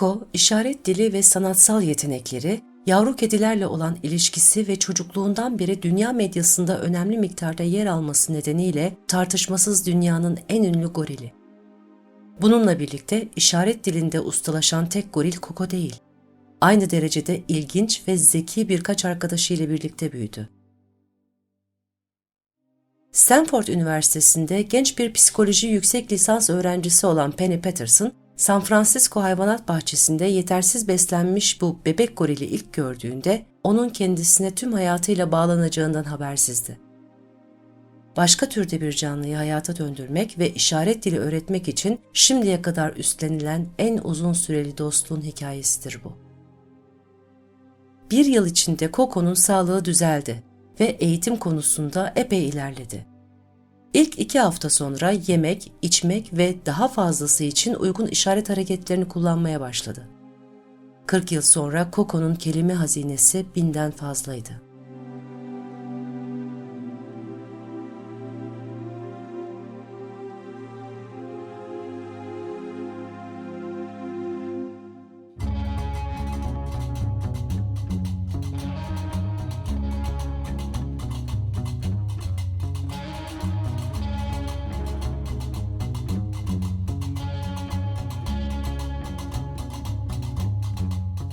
Coco, işaret dili ve sanatsal yetenekleri, yavru kedilerle olan ilişkisi ve çocukluğundan beri dünya medyasında önemli miktarda yer alması nedeniyle tartışmasız dünyanın en ünlü gorili. Bununla birlikte işaret dilinde ustalaşan tek goril Coco değil. Aynı derecede ilginç ve zeki birkaç arkadaşıyla birlikte büyüdü. Stanford Üniversitesi'nde genç bir psikoloji yüksek lisans öğrencisi olan Penny Patterson, San Francisco Hayvanat Bahçesi'nde yetersiz beslenmiş bu bebek gorili ilk gördüğünde onun kendisine tüm hayatıyla bağlanacağından habersizdi. Başka türde bir canlıyı hayata döndürmek ve işaret dili öğretmek için şimdiye kadar üstlenilen en uzun süreli dostluğun hikayesidir bu. Bir yıl içinde Coco'nun sağlığı düzeldi ve eğitim konusunda epey ilerledi. İlk iki hafta sonra yemek, içmek ve daha fazlası için uygun işaret hareketlerini kullanmaya başladı. 40 yıl sonra Coco'nun kelime hazinesi binden fazlaydı.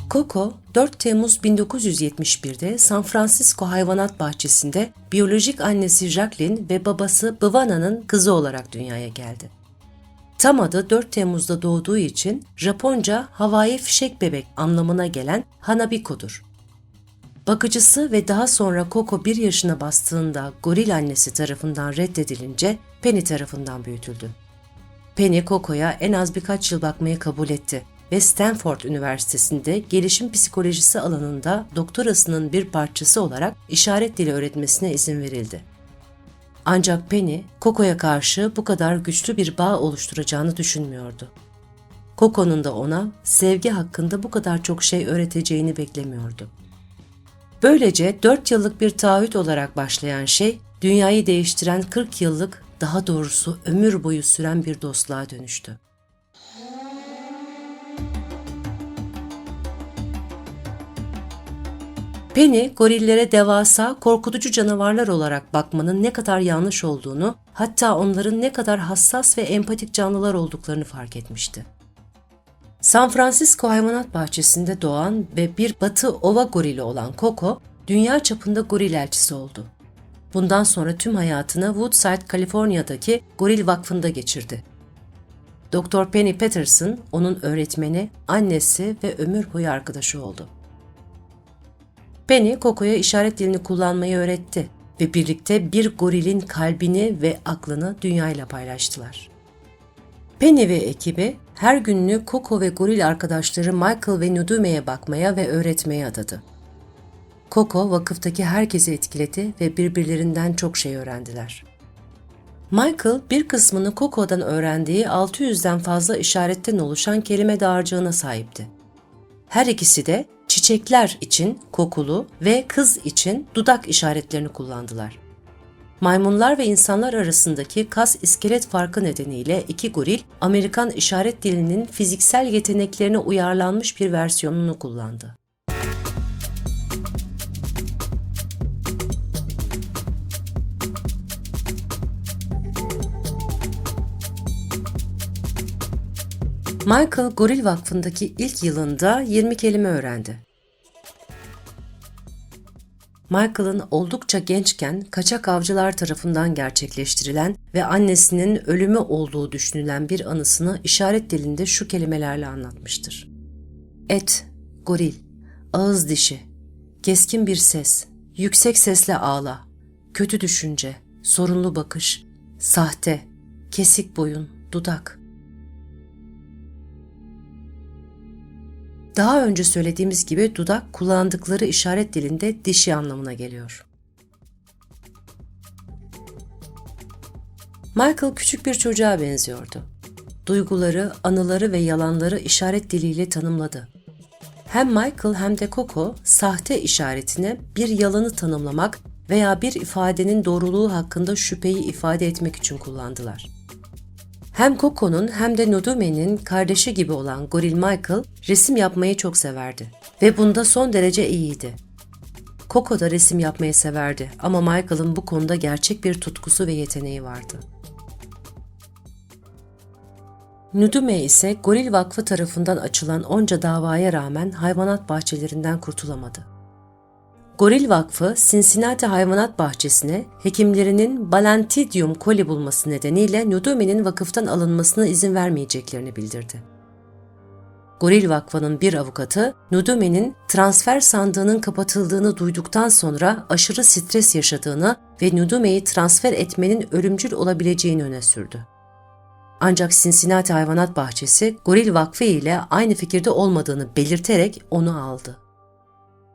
Coco, 4 Temmuz 1971'de San Francisco Hayvanat Bahçesi'nde biyolojik annesi Jacqueline ve babası Bvana'nın kızı olarak dünyaya geldi. Tam adı 4 Temmuz'da doğduğu için Japonca havai fişek bebek anlamına gelen Hanabiko'dur. Bakıcısı ve daha sonra Coco bir yaşına bastığında goril annesi tarafından reddedilince Penny tarafından büyütüldü. Penny Coco'ya en az birkaç yıl bakmayı kabul etti ve Stanford Üniversitesi'nde gelişim psikolojisi alanında doktorasının bir parçası olarak işaret dili öğretmesine izin verildi. Ancak Penny, Coco'ya karşı bu kadar güçlü bir bağ oluşturacağını düşünmüyordu. Coco'nun da ona sevgi hakkında bu kadar çok şey öğreteceğini beklemiyordu. Böylece 4 yıllık bir taahhüt olarak başlayan şey, dünyayı değiştiren 40 yıllık, daha doğrusu ömür boyu süren bir dostluğa dönüştü. Penny, gorillere devasa, korkutucu canavarlar olarak bakmanın ne kadar yanlış olduğunu, hatta onların ne kadar hassas ve empatik canlılar olduklarını fark etmişti. San Francisco Hayvanat Bahçesi'nde doğan ve bir batı ova gorili olan Coco, dünya çapında goril elçisi oldu. Bundan sonra tüm hayatını Woodside, Kaliforniya'daki Goril Vakfı'nda geçirdi. Dr. Penny Patterson onun öğretmeni, annesi ve ömür boyu arkadaşı oldu. Penny, Coco'ya işaret dilini kullanmayı öğretti ve birlikte bir gorilin kalbini ve aklını dünyayla paylaştılar. Penny ve ekibi her gününü Coco ve goril arkadaşları Michael ve Nudume'ye bakmaya ve öğretmeye adadı. Coco vakıftaki herkesi etkiledi ve birbirlerinden çok şey öğrendiler. Michael bir kısmını Coco'dan öğrendiği 600'den fazla işaretten oluşan kelime dağarcığına sahipti. Her ikisi de çiçekler için kokulu ve kız için dudak işaretlerini kullandılar. Maymunlar ve insanlar arasındaki kas iskelet farkı nedeniyle iki goril Amerikan işaret dilinin fiziksel yeteneklerine uyarlanmış bir versiyonunu kullandı. Michael Goril Vakfı'ndaki ilk yılında 20 kelime öğrendi. Michael'ın oldukça gençken kaçak avcılar tarafından gerçekleştirilen ve annesinin ölümü olduğu düşünülen bir anısını işaret dilinde şu kelimelerle anlatmıştır. Et, goril, ağız dişi, keskin bir ses, yüksek sesle ağla, kötü düşünce, sorunlu bakış, sahte, kesik boyun, dudak, Daha önce söylediğimiz gibi dudak kullandıkları işaret dilinde dişi anlamına geliyor. Michael küçük bir çocuğa benziyordu. Duyguları, anıları ve yalanları işaret diliyle tanımladı. Hem Michael hem de Coco sahte işaretine bir yalanı tanımlamak veya bir ifadenin doğruluğu hakkında şüpheyi ifade etmek için kullandılar. Hem Coco'nun hem de Nodume'nin kardeşi gibi olan Goril Michael resim yapmayı çok severdi ve bunda son derece iyiydi. Coco da resim yapmayı severdi ama Michael'ın bu konuda gerçek bir tutkusu ve yeteneği vardı. Nudume ise Goril Vakfı tarafından açılan onca davaya rağmen hayvanat bahçelerinden kurtulamadı. Goril Vakfı, Cincinnati Hayvanat Bahçesi'ne hekimlerinin Balantidium coli bulması nedeniyle Nudume'nin vakıftan alınmasına izin vermeyeceklerini bildirdi. Goril Vakfı'nın bir avukatı, Nudume'nin transfer sandığının kapatıldığını duyduktan sonra aşırı stres yaşadığını ve Nudume'yi transfer etmenin ölümcül olabileceğini öne sürdü. Ancak Cincinnati Hayvanat Bahçesi, Goril Vakfı ile aynı fikirde olmadığını belirterek onu aldı.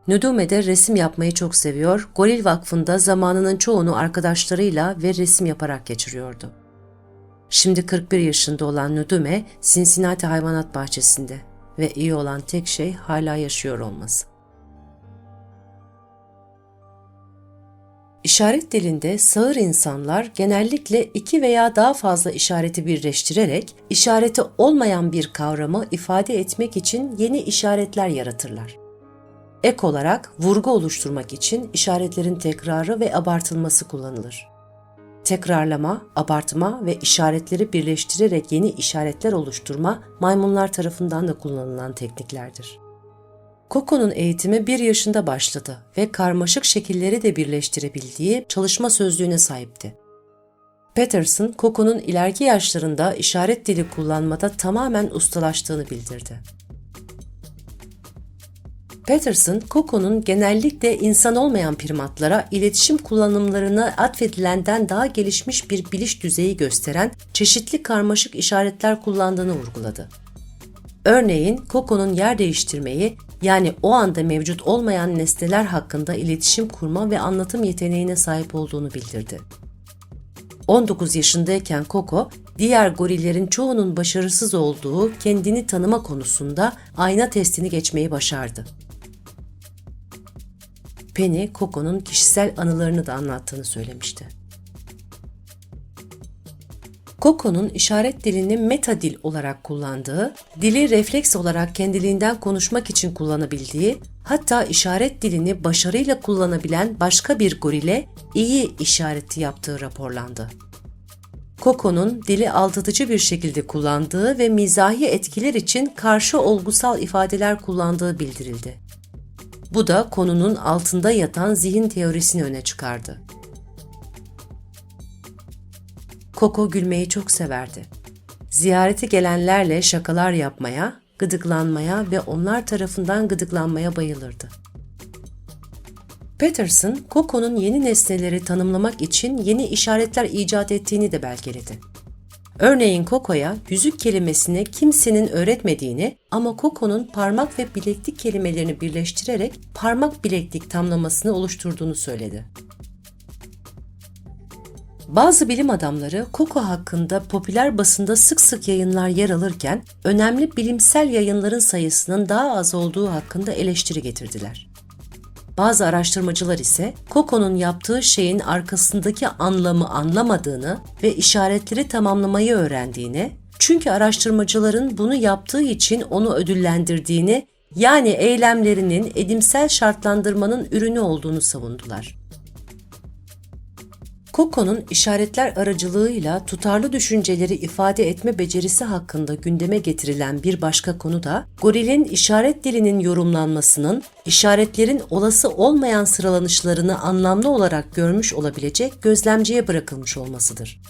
Nudume de resim yapmayı çok seviyor, Goril Vakfı'nda zamanının çoğunu arkadaşlarıyla ve resim yaparak geçiriyordu. Şimdi 41 yaşında olan Nudume, Cincinnati Hayvanat Bahçesi'nde ve iyi olan tek şey hala yaşıyor olması. İşaret dilinde sağır insanlar genellikle iki veya daha fazla işareti birleştirerek işareti olmayan bir kavramı ifade etmek için yeni işaretler yaratırlar. Ek olarak vurgu oluşturmak için işaretlerin tekrarı ve abartılması kullanılır. Tekrarlama, abartma ve işaretleri birleştirerek yeni işaretler oluşturma maymunlar tarafından da kullanılan tekniklerdir. Coco'nun eğitimi bir yaşında başladı ve karmaşık şekilleri de birleştirebildiği çalışma sözlüğüne sahipti. Peterson, Coco'nun ileriki yaşlarında işaret dili kullanmada tamamen ustalaştığını bildirdi. Peterson, Coco'nun genellikle insan olmayan primatlara iletişim kullanımlarını atfedilenden daha gelişmiş bir biliş düzeyi gösteren çeşitli karmaşık işaretler kullandığını vurguladı. Örneğin Coco'nun yer değiştirmeyi yani o anda mevcut olmayan nesneler hakkında iletişim kurma ve anlatım yeteneğine sahip olduğunu bildirdi. 19 yaşındayken Coco, diğer gorillerin çoğunun başarısız olduğu kendini tanıma konusunda ayna testini geçmeyi başardı. Penny, Coco'nun kişisel anılarını da anlattığını söylemişti. Coco'nun işaret dilini meta dil olarak kullandığı, dili refleks olarak kendiliğinden konuşmak için kullanabildiği, hatta işaret dilini başarıyla kullanabilen başka bir gorile iyi işareti yaptığı raporlandı. Coco'nun dili aldatıcı bir şekilde kullandığı ve mizahi etkiler için karşı olgusal ifadeler kullandığı bildirildi. Bu da konunun altında yatan zihin teorisini öne çıkardı. Koko gülmeyi çok severdi. Ziyareti gelenlerle şakalar yapmaya, gıdıklanmaya ve onlar tarafından gıdıklanmaya bayılırdı. Peterson, Coco'nun yeni nesneleri tanımlamak için yeni işaretler icat ettiğini de belgeledi. Örneğin Coco'ya yüzük kelimesini kimsenin öğretmediğini ama Coco'nun parmak ve bileklik kelimelerini birleştirerek parmak bileklik tamlamasını oluşturduğunu söyledi. Bazı bilim adamları Coco hakkında popüler basında sık sık yayınlar yer alırken önemli bilimsel yayınların sayısının daha az olduğu hakkında eleştiri getirdiler. Bazı araştırmacılar ise Coco'nun yaptığı şeyin arkasındaki anlamı anlamadığını ve işaretleri tamamlamayı öğrendiğini, çünkü araştırmacıların bunu yaptığı için onu ödüllendirdiğini, yani eylemlerinin edimsel şartlandırmanın ürünü olduğunu savundular. Coco'nun işaretler aracılığıyla tutarlı düşünceleri ifade etme becerisi hakkında gündeme getirilen bir başka konu da gorilin işaret dilinin yorumlanmasının işaretlerin olası olmayan sıralanışlarını anlamlı olarak görmüş olabilecek gözlemciye bırakılmış olmasıdır.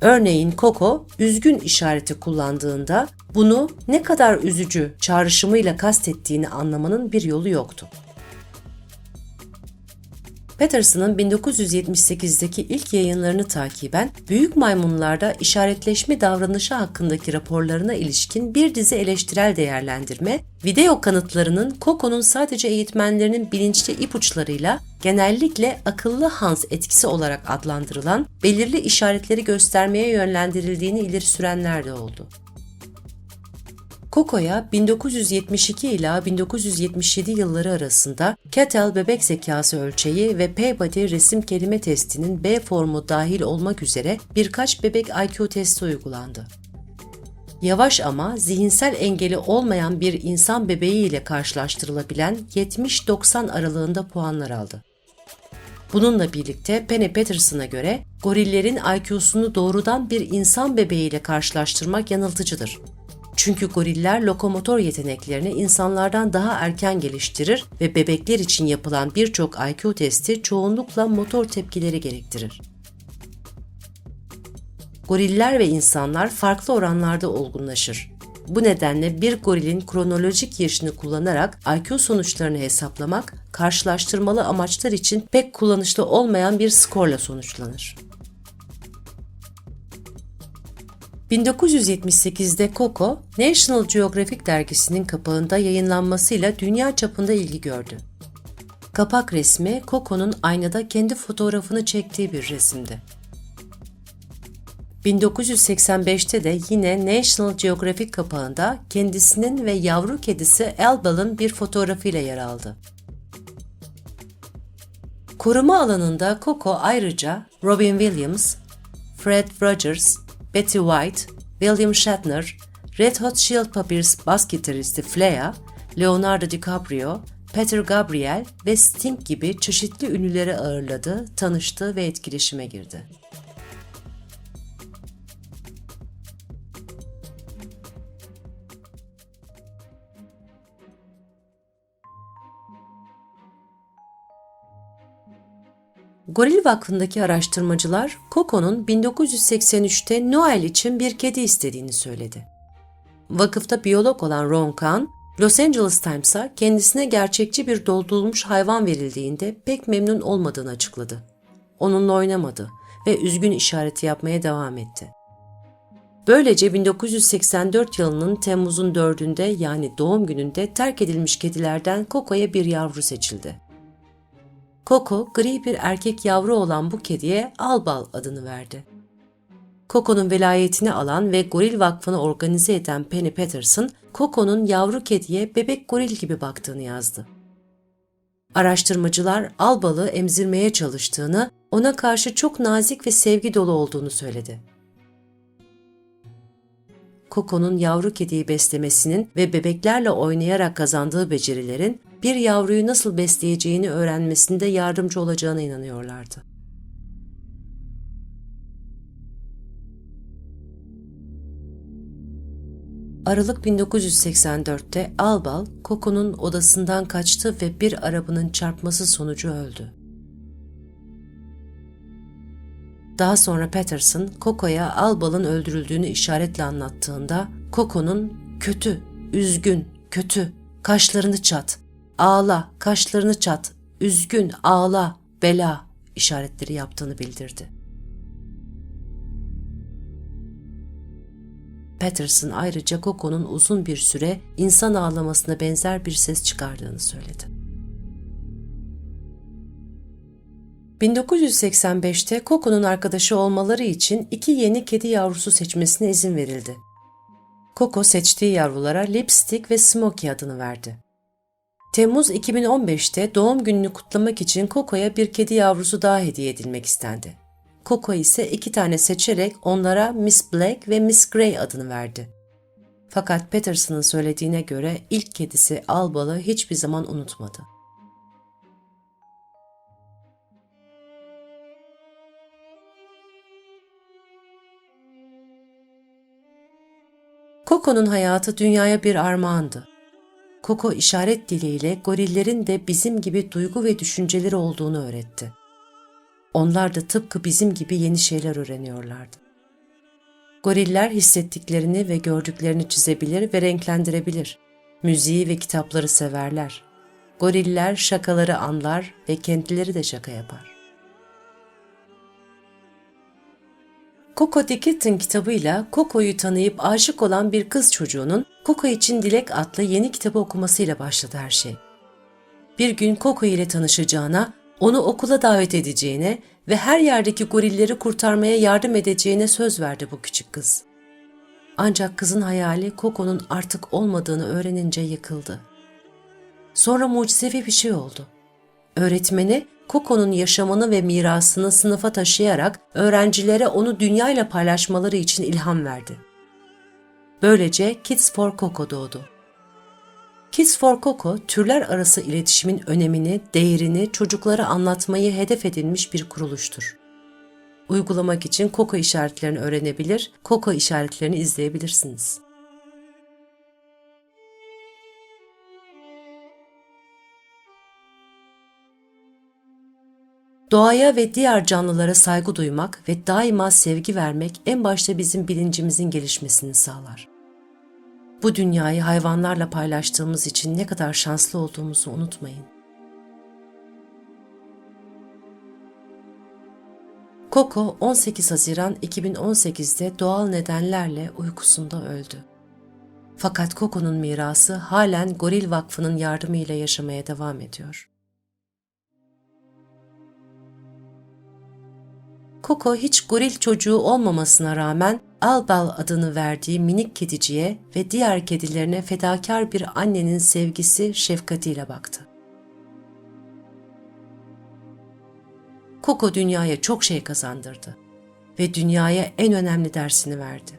Örneğin Coco üzgün işareti kullandığında bunu ne kadar üzücü çağrışımıyla kastettiğini anlamanın bir yolu yoktu. Patterson'ın 1978'deki ilk yayınlarını takiben büyük maymunlarda işaretleşme davranışı hakkındaki raporlarına ilişkin bir dizi eleştirel değerlendirme, video kanıtlarının Coco'nun sadece eğitmenlerinin bilinçli ipuçlarıyla genellikle akıllı Hans etkisi olarak adlandırılan belirli işaretleri göstermeye yönlendirildiğini ileri sürenler de oldu. Coco'ya 1972 ila 1977 yılları arasında Cattell bebek zekası ölçeği ve Peabody resim kelime testinin B formu dahil olmak üzere birkaç bebek IQ testi uygulandı. Yavaş ama zihinsel engeli olmayan bir insan bebeği ile karşılaştırılabilen 70-90 aralığında puanlar aldı. Bununla birlikte Penny Patterson'a göre gorillerin IQ'sunu doğrudan bir insan bebeğiyle karşılaştırmak yanıltıcıdır. Çünkü goriller lokomotor yeteneklerini insanlardan daha erken geliştirir ve bebekler için yapılan birçok IQ testi çoğunlukla motor tepkileri gerektirir. Goriller ve insanlar farklı oranlarda olgunlaşır. Bu nedenle bir gorilin kronolojik yaşını kullanarak IQ sonuçlarını hesaplamak, karşılaştırmalı amaçlar için pek kullanışlı olmayan bir skorla sonuçlanır. 1978'de Coco, National Geographic dergisinin kapağında yayınlanmasıyla dünya çapında ilgi gördü. Kapak resmi Coco'nun aynada kendi fotoğrafını çektiği bir resimdi. 1985'te de yine National Geographic kapağında kendisinin ve yavru kedisi Elbal'ın bir fotoğrafıyla yer aldı. Koruma alanında Coco ayrıca Robin Williams, Fred Rogers, Betty White, William Shatner, Red Hot Chili Peppers bas gitaristi Flea, Leonardo DiCaprio, Peter Gabriel ve Sting gibi çeşitli ünlüleri ağırladı, tanıştı ve etkileşime girdi. Goril Vakfı'ndaki araştırmacılar Coco'nun 1983'te Noel için bir kedi istediğini söyledi. Vakıfta biyolog olan Ron Kahn, Los Angeles Times'a kendisine gerçekçi bir doldurulmuş hayvan verildiğinde pek memnun olmadığını açıkladı. Onunla oynamadı ve üzgün işareti yapmaya devam etti. Böylece 1984 yılının Temmuz'un 4'ünde yani doğum gününde terk edilmiş kedilerden Coco'ya bir yavru seçildi. Coco, gri bir erkek yavru olan bu kediye Albal adını verdi. Coco'nun velayetini alan ve Goril Vakfı'nı organize eden Penny Patterson, Coco'nun yavru kediye bebek goril gibi baktığını yazdı. Araştırmacılar Albal'ı emzirmeye çalıştığını, ona karşı çok nazik ve sevgi dolu olduğunu söyledi. Coco'nun yavru kediyi beslemesinin ve bebeklerle oynayarak kazandığı becerilerin bir yavruyu nasıl besleyeceğini öğrenmesinde yardımcı olacağına inanıyorlardı. Aralık 1984'te Albal, Coco'nun odasından kaçtı ve bir arabanın çarpması sonucu öldü. Daha sonra Patterson, Coco'ya Albal'ın öldürüldüğünü işaretle anlattığında, Coco'nun kötü, üzgün, kötü, kaşlarını çat, ağla, kaşlarını çat, üzgün, ağla, bela işaretleri yaptığını bildirdi. Patterson ayrıca Coco'nun uzun bir süre insan ağlamasına benzer bir ses çıkardığını söyledi. 1985'te Coco'nun arkadaşı olmaları için iki yeni kedi yavrusu seçmesine izin verildi. Coco seçtiği yavrulara Lipstick ve Smokey adını verdi. Temmuz 2015'te doğum gününü kutlamak için Coco'ya bir kedi yavrusu daha hediye edilmek istendi. Coco ise iki tane seçerek onlara Miss Black ve Miss Grey adını verdi. Fakat Patterson'ın söylediğine göre ilk kedisi Albal'ı hiçbir zaman unutmadı. Coco'nun hayatı dünyaya bir armağandı. Coco işaret diliyle gorillerin de bizim gibi duygu ve düşünceleri olduğunu öğretti. Onlar da tıpkı bizim gibi yeni şeyler öğreniyorlardı. Goriller hissettiklerini ve gördüklerini çizebilir ve renklendirebilir. Müziği ve kitapları severler. Goriller şakaları anlar ve kendileri de şaka yapar. Coco Dickinson kitabıyla Coco'yu tanıyıp aşık olan bir kız çocuğunun Coco için Dilek adlı yeni kitabı okumasıyla başladı her şey. Bir gün Coco ile tanışacağına, onu okula davet edeceğine ve her yerdeki gorilleri kurtarmaya yardım edeceğine söz verdi bu küçük kız. Ancak kızın hayali Coco'nun artık olmadığını öğrenince yıkıldı. Sonra mucizevi bir şey oldu. Öğretmeni Coco'nun yaşamını ve mirasını sınıfa taşıyarak öğrencilere onu dünyayla paylaşmaları için ilham verdi. Böylece Kids for Coco doğdu. Kids for Coco, türler arası iletişimin önemini, değerini çocuklara anlatmayı hedef edinmiş bir kuruluştur. Uygulamak için Coco işaretlerini öğrenebilir, Coco işaretlerini izleyebilirsiniz. Doğaya ve diğer canlılara saygı duymak ve daima sevgi vermek en başta bizim bilincimizin gelişmesini sağlar. Bu dünyayı hayvanlarla paylaştığımız için ne kadar şanslı olduğumuzu unutmayın. Coco 18 Haziran 2018'de doğal nedenlerle uykusunda öldü. Fakat Coco'nun mirası halen Goril Vakfı'nın yardımıyla yaşamaya devam ediyor. Coco hiç goril çocuğu olmamasına rağmen Albal adını verdiği minik kediciye ve diğer kedilerine fedakar bir annenin sevgisi, şefkatiyle baktı. Coco dünyaya çok şey kazandırdı ve dünyaya en önemli dersini verdi.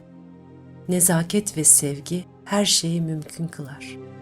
Nezaket ve sevgi her şeyi mümkün kılar.''